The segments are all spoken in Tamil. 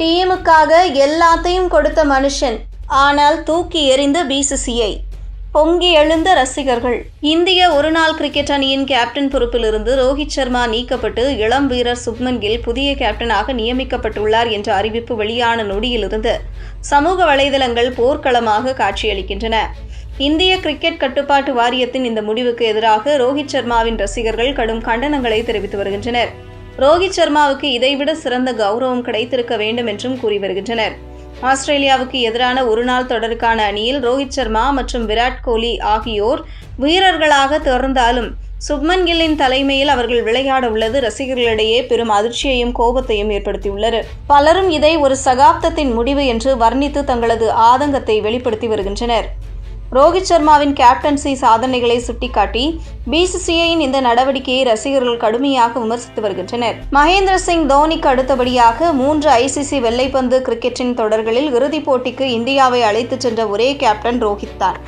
டீமுக்காக எல்லாத்தையும் கொடுத்த மனுஷன். ஆனால் தூக்கி எறிந்த பிசிசிஐ பொங்கி எழுந்த ரசிகர்கள். இந்திய ஒருநாள் கிரிக்கெட் அணியின் கேப்டன் பொறுப்பிலிருந்து ரோஹித் சர்மா நீக்கப்பட்டு இளம் வீரர் சுப்மன் கில் புதிய கேப்டனாக நியமிக்கப்பட்டுள்ளார் என்ற அறிவிப்பு வெளியான நொடியிலிருந்து சமூக வலைதளங்கள் போர்க்களமாக காட்சியளிக்கின்றன. இந்திய கிரிக்கெட் கட்டுப்பாட்டு வாரியத்தின் இந்த முடிவுக்கு எதிராக ரோஹித் சர்மாவின் ரசிகர்கள் கடும் கண்டனங்களை தெரிவித்து வருகின்றனர். ரோஹித் சர்மாவுக்கு இதைவிட சிறந்த கௌரவம் கிடைத்திருக்க வேண்டும் என்றும் கூறி வருகின்றனர். ஆஸ்திரேலியாவுக்கு எதிரான ஒருநாள் தொடருக்கான அணியில் ரோஹித் சர்மா மற்றும் விராட் கோலி ஆகியோர் வீரர்களாக தொடர்ந்தாலும் சுப்மன் கில்லின் தலைமையில் அவர்கள் விளையாட உள்ளது ரசிகர்களிடையே பெரும் அதிர்ச்சியையும் கோபத்தையும் ஏற்படுத்தியுள்ளது. பலரும் இதை ஒரு சகாப்தத்தின் முடிவு என்று வர்ணித்து தங்களது ஆதங்கத்தை வெளிப்படுத்தி வருகின்றனர். ரோஹித் சர்மாவின் கேப்டன்சி சாதனைகளை சுட்டிக்காட்டி பிசிசிஐயின் இந்த நடவடிக்கையை ரசிகர்கள் கடுமையாக விமர்சித்து வருகின்றனர். மகேந்திர சிங் தோனிக்கு அடுத்தபடியாக மூன்று ஐசிசி வெள்ளைப்பந்து கிரிக்கெட்டின் தொடர்களில் இறுதிப் போட்டிக்கு இந்தியாவை அழைத்துச் சென்ற ஒரே கேப்டன் ரோஹித் தான்.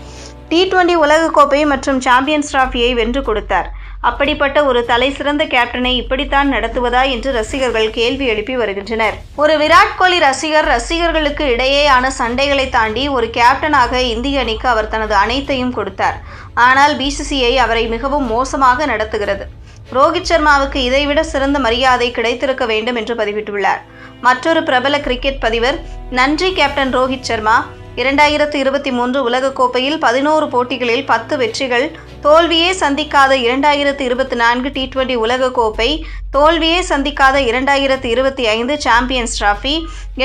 டி டுவெண்டி உலகக்கோப்பை மற்றும் சாம்பியன்ஸ் டிராஃபியை வென்று கொடுத்தார். அப்படிப்பட்ட ஒரு தலை சிறந்த கேப்டனை இப்படித்தான் நடத்துவதா என்று ரசிகர்கள் கேள்வி எழுப்பி வருகின்றனர். ஒரு விராட் கோலி ரசிகர் ரசிகர்களுக்கு இடையேயான சண்டைகளை தாண்டி ஒரு கேப்டனாக இந்திய அணிக்கு அவர் தனது அனைத்தையும் கொடுத்தார். ஆனால் பிசிசிஐ அவரை மிகவும் மோசமாக நடத்துகிறது. ரோஹித் சர்மாவுக்கு இதைவிட சிறந்த மரியாதை கிடைத்திருக்க வேண்டும் என்று பதிவிட்டுள்ளார். மற்றொரு பிரபல கிரிக்கெட் பதிவர் நன்றி கேப்டன் ரோஹித் சர்மா இரண்டாயிரத்து இருபத்தி மூன்று உலகக்கோப்பையில் பதினோரு போட்டிகளில் பத்து வெற்றிகள். தோல்வியே சந்திக்காத இரண்டாயிரத்து இருபத்தி நான்கு டி டுவெண்டி உலகக்கோப்பை தோல்வியே சந்திக்காத இரண்டாயிரத்து இருபத்தி ஐந்து சாம்பியன்ஸ் டிராஃபி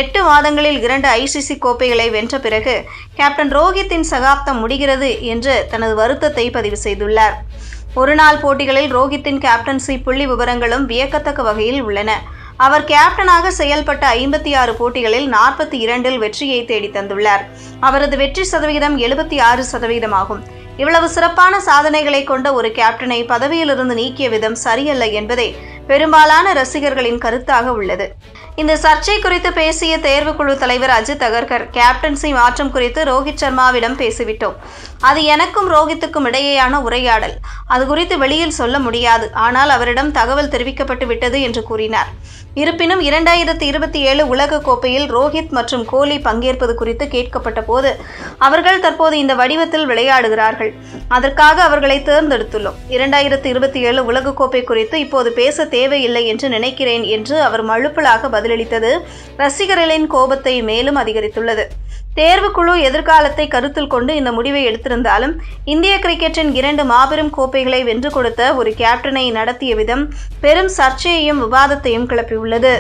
எட்டு மாதங்களில் இரண்டு ஐசிசி கோப்பைகளை வென்ற பிறகு கேப்டன் ரோஹித்தின் சகாப்தம் முடிகிறது என்று தனது வருத்தத்தை பதிவு செய்துள்ளார். ஒருநாள் போட்டிகளில் ரோஹித்தின் கேப்டன்சி புள்ளி விவரங்களும் வியக்கத்தக்க வகையில் உள்ளன. அவர் கேப்டனாக செயல்பட்ட ஐம்பத்தி ஆறு போட்டிகளில் நாற்பத்தி இரண்டில் வெற்றியை தேடி தந்துள்ளார் அவரது வெற்றி சதவிகிதம் எழுபத்தி ஆறு சதவீதமாகும் இவ்வளவு சிறப்பான சாதனைகளை கொண்ட ஒரு கேப்டனை பதவியிலிருந்து நீக்கிய விதம் சரியல்ல என்பதே பெரும்பாலான ரசிகர்களின் கருத்தாக உள்ளது. இந்த சர்ச்சை குறித்து பேசிய தேர்வுக்குழு தலைவர் அஜித் அகர்கர் கேப்டன்சி மாற்றம் குறித்து ரோஹித் சர்மாவிடம் பேசிவிட்டோம். அது எனக்கும் ரோஹித்துக்கும் இடையேயான உரையாடல். அது குறித்து வெளியில் சொல்ல முடியாது. ஆனால் அவரிடம் தகவல் தெரிவிக்கப்பட்டு விட்டது என்று கூறினார். இருப்பினும் இரண்டாயிரத்தி இருபத்தி ஏழு உலக கோப்பையில் ரோஹித் மற்றும் கோலி பங்கேற்பது குறித்து கேட்கப்பட்ட போது அவர்கள் தற்போது இந்த வடிவத்தில் விளையாடுகிறார்கள். அதற்காக அவர்களை தேர்ந்தெடுத்துள்ளோம். இரண்டாயிரத்தி இருபத்தி ஏழு உலகக்கோப்பை குறித்து இப்போது பேச தேவையில்லை என்று நினைக்கிறேன் என்று அவர் மழுப்பலாக பதிலளித்தது. ரசிகர்களின் கோபத்தை மேலும் அதிகரித்துள்ளது. தேர்வுக்குழு எதிர்காலத்தை கருத்தில் கொண்டு இந்த முடிவை எடுத்திருந்தாலும் இந்திய கிரிக்கெட்டின் இரண்டு மாபெரும் கோப்பைகளை வென்று கொடுத்த ஒரு கேப்டனை நடத்திய விதம் பெரும் சர்ச்சையையும் விவாதத்தையும் கிளப்பியுள்ளது.